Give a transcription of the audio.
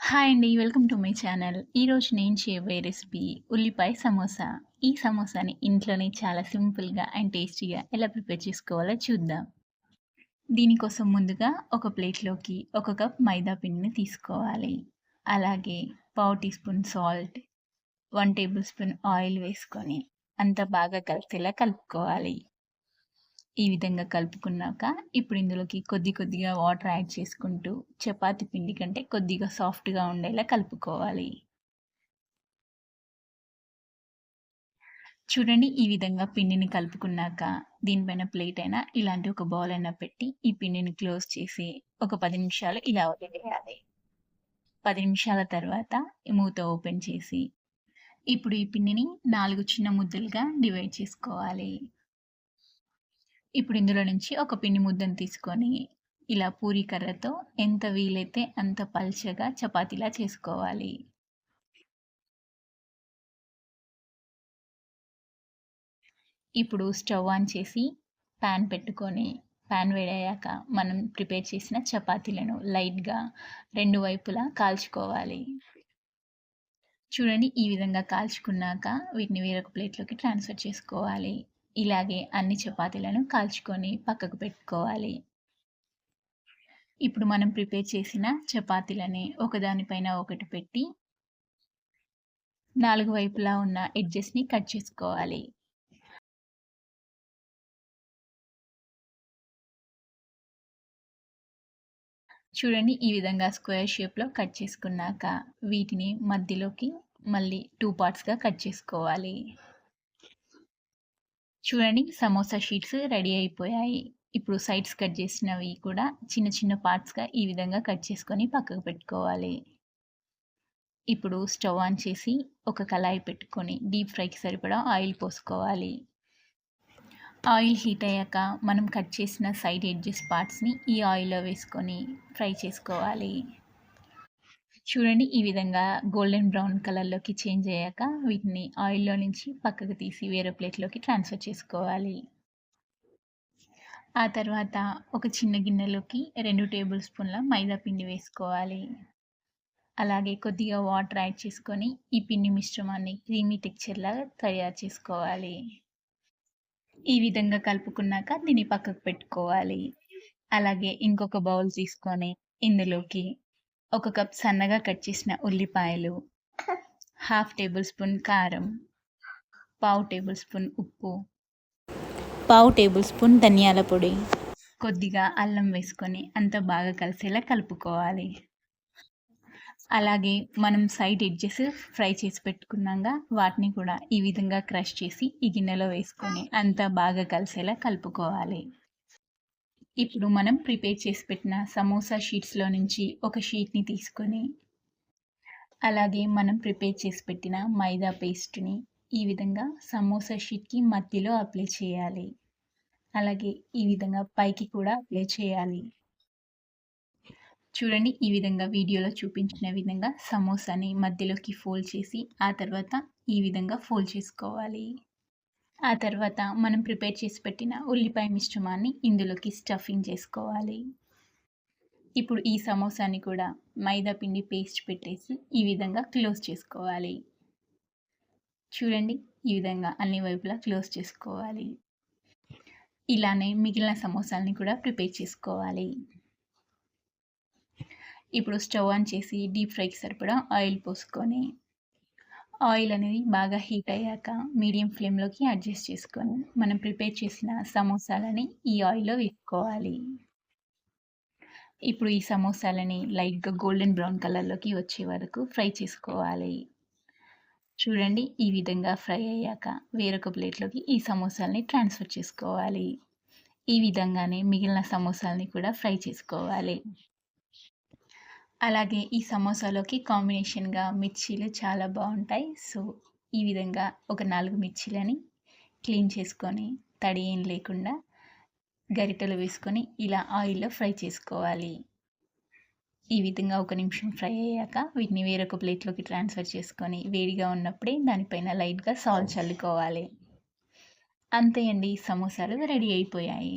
Hi అండి welcome to my channel. ఈరోజు నేను చేయబోయే రెసిపీ ఉల్లిపాయ సమోసా. ఈ సమోసాని ఇంట్లోనే చాలా సింపుల్గా అండ్ టేస్టీగా ఎలా ప్రిపేర్ చేసుకోవాలో చూద్దాం. దీనికోసం ముందుగా ఒక ప్లేట్లోకి ఒక కప్ మైదా పిండిని తీసుకోవాలి. అలాగే పావు teaspoon salt one tablespoon oil వేసుకొని అంత బాగా కలిసేలా కలుపుకోవాలి. ఈ విధంగా కలుపుకున్నాక ఇప్పుడు ఇందులోకి కొద్ది కొద్దిగా వాటర్ యాడ్ చేసుకుంటూ చపాతి పిండి కంటే కొద్దిగా సాఫ్ట్గా ఉండేలా కలుపుకోవాలి. చూడండి ఈ విధంగా పిండిని కలుపుకున్నాక దీనిపైన ప్లేట్ అయినా ఇలాంటి ఒక బౌల్ అయినా పెట్టి ఈ పిండిని క్లోజ్ చేసి ఒక పది నిమిషాలు ఇలా వదిలేయాలి. పది నిమిషాల తర్వాత మూత ఓపెన్ చేసి ఇప్పుడు ఈ పిండిని నాలుగు చిన్న ముద్దలుగా డివైడ్ చేసుకోవాలి. ఇప్పుడు ఇందులో నుంచి ఒక పిండి ముద్దను తీసుకొని ఇలా పూరి కర్రతో ఎంత వీలైతే అంత పల్చగా చపాతీలా చేసుకోవాలి. ఇప్పుడు స్టవ్ ఆన్ చేసి ప్యాన్ పెట్టుకొని ప్యాన్ వేడయ్యాక మనం ప్రిపేర్ చేసిన చపాతీలను లైట్గా రెండు వైపులా కాల్చుకోవాలి. చూడండి ఈ విధంగా కాల్చుకున్నాక వీటిని వేరొక ప్లేట్లోకి ట్రాన్స్ఫర్ చేసుకోవాలి. ఇలాగే అన్ని చపాతీలను కాల్చుకొని పక్కకు పెట్టుకోవాలి. ఇప్పుడు మనం ప్రిపేర్ చేసిన చపాతీలని ఒకదానిపైన ఒకటి పెట్టి నాలుగు వైపులా ఉన్న ఎడ్జెస్ని కట్ చేసుకోవాలి. చూడండి ఈ విధంగా స్క్వేర్ షేప్లో కట్ చేసుకున్నాక వీటిని మధ్యలోకి మళ్ళీ టూ పార్ట్స్గా కట్ చేసుకోవాలి. చూడండి సమోసా షీట్స్ రెడీ అయిపోయాయి. ఇప్పుడు సైడ్స్ కట్ చేసినవి కూడా చిన్న చిన్న పార్ట్స్గా ఈ విధంగా కట్ చేసుకొని పక్కకు పెట్టుకోవాలి. ఇప్పుడు స్టవ్ ఆన్ చేసి ఒక కళాయి పెట్టుకొని డీప్ ఫ్రైకి సరిపడా ఆయిల్ పోసుకోవాలి. ఆయిల్ హీట్ అయ్యాక మనం కట్ చేసిన సైడ్ ఎడ్జెస్ పార్ట్స్ని ఈ ఆయిల్లో వేసుకొని ఫ్రై చేసుకోవాలి. చూడండి ఈ విధంగా గోల్డెన్ బ్రౌన్ కలర్లోకి చేంజ్ అయ్యాక వీటిని ఆయిల్లో నుంచి పక్కకు తీసి వేరే ప్లేట్లోకి ట్రాన్స్ఫర్ చేసుకోవాలి. ఆ తర్వాత ఒక చిన్న గిన్నెలోకి రెండు టేబుల్ స్పూన్ల మైదా పిండి వేసుకోవాలి. అలాగే కొద్దిగా వాటర్ యాడ్ చేసుకొని ఈ పిండి మిశ్రమాన్ని క్రీమీ టెక్చర్లాగా తయారు చేసుకోవాలి. ఈ విధంగా కలుపుకున్నాక దీన్ని పక్కకు పెట్టుకోవాలి. అలాగే ఇంకొక బౌల్ తీసుకొని ఇందులోకి ఒక కప్ సన్నగా కట్ చేసిన ఉల్లిపాయలు హాఫ్ టేబుల్ స్పూన్ కారం పావు టేబుల్ స్పూన్ ఉప్పు పావు టేబుల్ స్పూన్ ధనియాల పొడి. కొద్దిగా అల్లం వేసుకొని అంత బాగా కలిసేలా కలుపుకోవాలి. అలాగే మనం సైడ్ ఎడ్జెస్ ఫ్రై చేసి పెట్టుకున్నాక వాటిని కూడా ఈ విధంగా క్రష్ చేసి ఈ గిన్నెలో వేసుకొని అంత బాగా కలిసేలా కలుపుకోవాలి. ఇప్పుడు మనం ప్రిపేర్ చేసి పెట్టిన సమోసా షీట్స్లో నుంచి ఒక షీట్ని తీసుకొని అలాగే మనం ప్రిపేర్ చేసి పెట్టిన మైదా పేస్ట్ని ఈ విధంగా సమోసా షీట్కి మధ్యలో అప్లై చేయాలి. అలాగే ఈ విధంగా పైకి కూడా అప్లై చేయాలి. చూడండి ఈ విధంగా వీడియోలో చూపించిన విధంగా సమోసాని మధ్యలోకి ఫోల్డ్ చేసి ఆ తర్వాత ఈ విధంగా ఫోల్డ్ చేసుకోవాలి. ఆ తర్వాత మనం ప్రిపేర్ చేసి పెట్టిన ఉల్లిపాయ మిశ్రమాన్ని ఇందులోకి స్టఫింగ్ చేసుకోవాలి. ఇప్పుడు ఈ సమోసాని కూడా మైదా పిండి పేస్ట్ పెట్టేసి ఈ విధంగా క్లోజ్ చేసుకోవాలి. చూడండి ఈ విధంగా అన్ని వైపులా క్లోజ్ చేసుకోవాలి. ఇలానే మిగిలిన సమోసాలని కూడా ప్రిపేర్ చేసుకోవాలి. ఇప్పుడు స్టవ్ ఆన్ చేసి డీప్ ఫ్రైకి సరిపడా ఆయిల్ పోసుకొని ఆయిల్ అనేది బాగా హీట్ అయ్యాక మీడియం ఫ్లేమ్లోకి అడ్జస్ట్ చేసుకొని మనం ప్రిపేర్ చేసిన సమోసాలని ఈ ఆయిల్లో వేసుకోవాలి. ఇప్పుడు ఈ సమోసాలని లైట్గా గోల్డెన్ బ్రౌన్ కలర్లోకి వచ్చే వరకు ఫ్రై చేసుకోవాలి. చూడండి ఈ విధంగా ఫ్రై అయ్యాక వేరొక ప్లేట్లోకి ఈ సమోసాలని ట్రాన్స్ఫర్ చేసుకోవాలి. ఈ విధంగానే మిగిలిన సమోసాలని కూడా ఫ్రై చేసుకోవాలి. అలాగే ఈ సమోసాలోకి కాంబినేషన్గా మిర్చీలు చాలా బాగుంటాయి. సో ఈ విధంగా ఒక నాలుగు మిర్చీలని క్లీన్ చేసుకొని తడి ఏం లేకుండా గరిటెలు వేసుకొని ఇలా ఆయిల్లో ఫ్రై చేసుకోవాలి. ఈ విధంగా ఒక నిమిషం ఫ్రై అయ్యాక వీటిని వేరొక ప్లేట్లోకి ట్రాన్స్ఫర్ చేసుకొని వేడిగా ఉన్నప్పుడే దానిపైన లైట్గా సాల్ట్ చల్లుకోవాలి. అంతే అండి సమోసాలు రెడీ అయిపోయాయి.